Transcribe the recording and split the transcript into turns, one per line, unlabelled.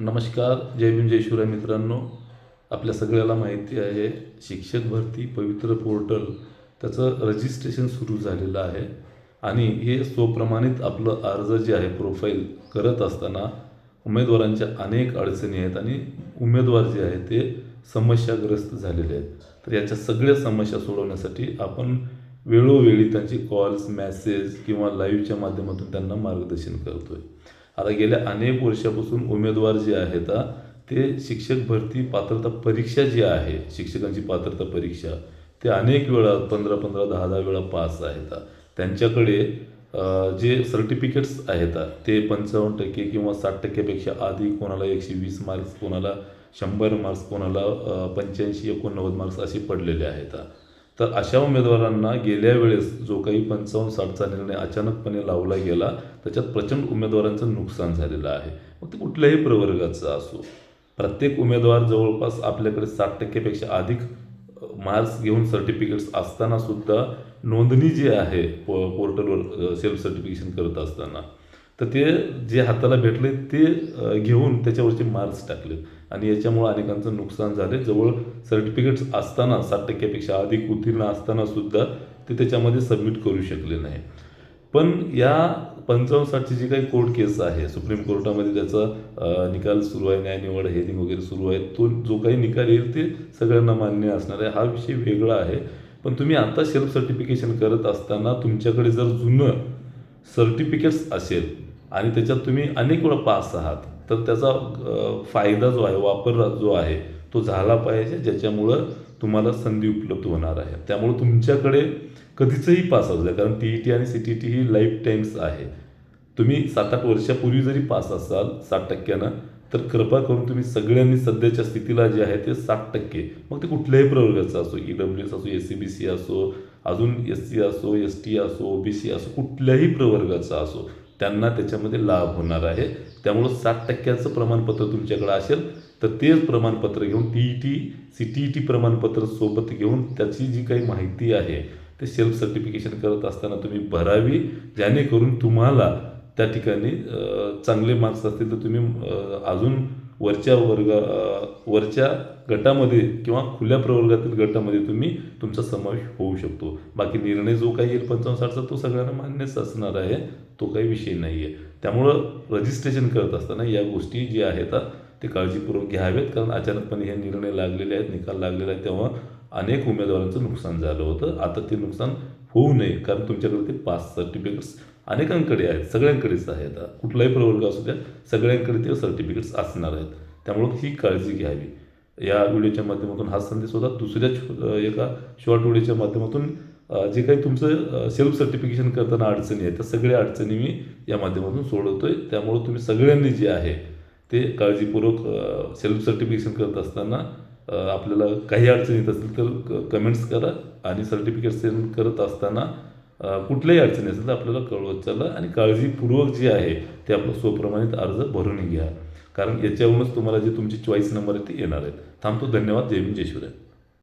नमस्कार जय भीम जय शिवराय मित्रांनो. आपल्या सगळ्याला माहिती आहे शिक्षक भरती पवित्र पोर्टल त्याचं रजिस्ट्रेशन सुरू झालेलं आहे. आणि हे स्वप्रमाणित आपलं अर्ज जे आहे प्रोफाईल करत असताना उमेदवारांच्या अनेक अडचणी आहेत आणि उमेदवार जे आहेत ते समस्याग्रस्त झालेले आहेत. तर याच्या सगळ्या समस्या सोडवण्यासाठी आपण वेळोवेळी त्यांची कॉल्स मॅसेज किंवा लाईव्हच्या माध्यमातून त्यांना मार्गदर्शन करतो आहे आता गेल्या अनेक वर्षापासून उमेदवार जे आहेत ते शिक्षक भरती पात्रता परीक्षा जी आहे शिक्षकांची पात्रता परीक्षा ते अनेक वेळा पंधरा पंधरा दहा दहा वेळा पास आहेत. त्यांच्याकडे जे सर्टिफिकेट्स आहेत ते पंचावन्न टक्के किंवा साठ टक्क्यापेक्षा आधी कोणाला एकशे वीस मार्क्स कोणाला शंभर मार्क्स कोणाला पंच्याऐंशी एकोणनव्वद मार्क्स असे पडलेले आहेत. तर अशा उमेदवारांना गेल्या वेळेस जो काही पंचावन्न साठचा निर्णय अचानकपणे लावला गेला त्याच्यात प्रचंड उमेदवारांचं नुकसान झालेलं आहे. मग ते कुठल्याही प्रवर्गाचं असो प्रत्येक उमेदवार जवळपास आपल्याकडे साठ टक्क्यापेक्षा अधिक मार्क्स घेऊन सर्टिफिकेट्स असताना सुद्धा नोंदणी जी आहे पो पोर्टलवर सेल्फ सर्टिफिकेशन करत असताना तर ते जे हाताला भेटले ते घेऊन त्याच्यावरचे मार्क्स टाकले आणि याच्यामुळं अनेकांचं नुकसान झाले जवळ सर्टिफिकेट्स असताना सात टक्क्यापेक्षा अधिक उत्तीर्ण असताना सुद्धा ते त्याच्यामध्ये सबमिट करू शकले नाही. पण या पंचावन्न साठची जी काही कोर्ट केस आहे सुप्रीम कोर्टामध्ये त्याचा निकाल सुरू आहे न्याय निवड हेरिंग वगैरे सुरू आहे तो जो काही निकाल येईल ते सगळ्यांना मान्य असणार आहे. हा विषय वेगळा आहे. पण तुम्ही आता सेल्फ सर्टिफिकेशन करत असताना तुमच्याकडे जर जुनं सर्टिफिकेट्स असेल आणि त्याच्यात तुम्ही अनेक वेळा पास आहात तर त्याचा फायदा जो आहे वापर जो आहे तो झाला पाहिजे ज्याच्यामुळं तुम्हाला संधी उपलब्ध होणार आहे. त्यामुळं तुमच्याकडे कधीचंही पास असू द्या कारण टी ई टी आणि सी टी टी ही लाईफ टाईम्स आहे. तुम्ही सात आठ वर्षापूर्वी जरी पास असाल साठ टक्क्यानं तर कृपा करून तुम्ही सगळ्यांनी सध्याच्या स्थितीला जे आहे ते साठ टक्के मग ते कुठल्याही प्रवर्गाचं असो ई डब्ल्यू एस असो एस सी बी सी असो अजून एस सी असो एस टी असो ओ बी सी असो कुठल्याही प्रवर्गाचा असो त्यांना त्याच्यामध्ये लाभ होणार आहे. त्यामुळं साठ टक्क्याचं प्रमाणपत्र तुमच्याकडं असेल तर तेच प्रमाणपत्र घेऊन T E T C T E T प्रमाणपत्र सोबत घेऊन त्याची जी काही माहिती आहे ते सेल्फ सर्टिफिकेशन करत असताना तुम्ही भरावी जेणेकरून तुम्हाला त्या ठिकाणी चांगले मार्क्स असतील तर तुम्ही अजून वरच्या वर्गा वरच्या गटामध्ये किंवा खुल्या प्रवर्गातील गटामध्ये तुम्ही तुमचा समावेश होऊ शकतो. बाकी निर्णय जो काही येईल पंचावन्न साठचा तो सगळ्यांना मान्यच असणार आहे. तो काही विषय नाही आहे त्यामुळं रजिस्ट्रेशन करत असताना या गोष्टी ज्या आहेत ते काळजीपूर्वक घ्यावेत. कारण अचानकपणे हे निर्णय लागलेले आहेत निकाल लागलेला आहे तेव्हा अनेक उमेदवारांचं नुकसान झालं होतं. आता ते नुकसान होऊ नये. कारण तुमच्याकडे ते पास सर्टिफिकेट्स अनेकांकडे आहेत सगळ्यांकडेच आहेत. कुठलाही प्रवर्ग असू द्या सगळ्यांकडे ते सर्टिफिकेट्स असणार आहेत. त्यामुळं ही काळजी घ्यावी. या व्हिडिओच्या माध्यमातून हा संदेश होता. दुसऱ्या एका शॉर्ट व्हिडिओच्या माध्यमातून जे काही तुमचं सेल्फ सर्टिफिकेशन करताना अडचणी आहेत त्या सगळ्या अडचणी मी या माध्यमातून सोडवतो आहे त्यामुळं तुम्ही सगळ्यांनी जे आहे ते काळजीपूर्वक सेल्फ सर्टिफिकेशन करत असताना आपल्याला काही अडचणी येत असतील तर कमेंट्स करा आणि सर्टिफिकेट सेंड करत असताना कुठल्याही अडचणी असेल तर आपल्याला कळवत चला आणि काळजीपूर्वक जे आहे ते आपलं स्वप्रमाणित अर्ज भरून घ्या. कारण याच्यावरूनच तुम्हाला जे तुमची चॉईस नंबर आहे ते येणार आहेत थांबतो. धन्यवाद. जय भीम जय शिवराय.